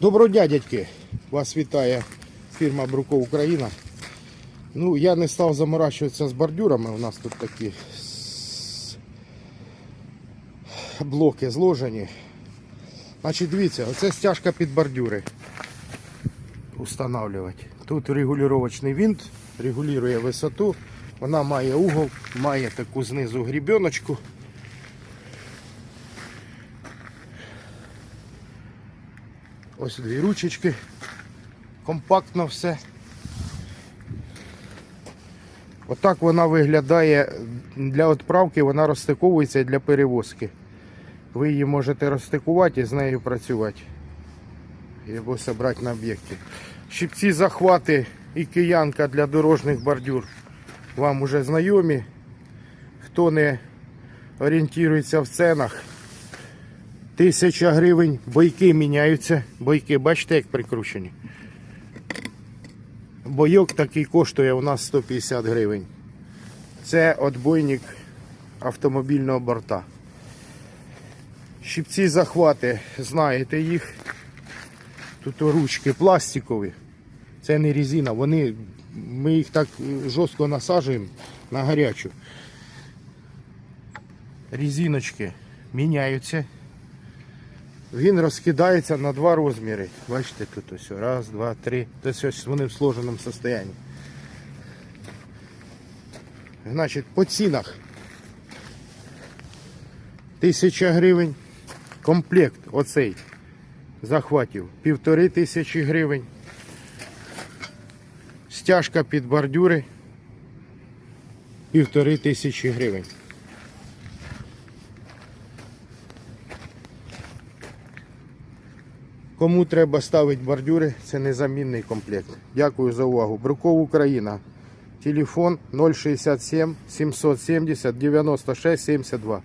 Доброго дня, дядьки! Вас вітає фірма Бруко Україна. Ну, я не став заморачуватися з бордюрами. У нас тут такі блоки зложені. Значить, дивіться, оце стяжка під бордюри. Устанавливати. Тут регулювачний винт, регулює висоту. Вона має угол, має таку знизу грібеночку. Ось дві ручечки. Компактно все. Отак вона виглядає для відправки, вона розстиковується для перевозки. Ви її можете розстикувати і з нею працювати. Або зібрати на об'єкті. Щипці захвати і киянка для дорожніх бордюр вам уже знайомі. Хто не орієнтується в ценах, Тисяча гривень, бойки міняються. Бойки, бачите, як прикручені. Бойок такий коштує у нас 150 гривень. Це отбойник автомобільного борта. Щипці захвати, знаєте їх. Тут ручки пластикові. Це не резина, вони, ми їх так жорстко насаджуємо на гарячу. Резиночки міняються. Він розкидається на два розміри. Бачите, тут ось раз, два, три. Ось ось вони в сложеному стані. Значить, по цінах. Тисяча гривень. Комплект оцей захватів. Півтори тисячі гривень. Стяжка під бордюри. Півтори тисячі гривень. Кому треба ставити бордюри, це незамінний комплект. Дякую за увагу. Бруков Україна. Телефон 067 770 96 72.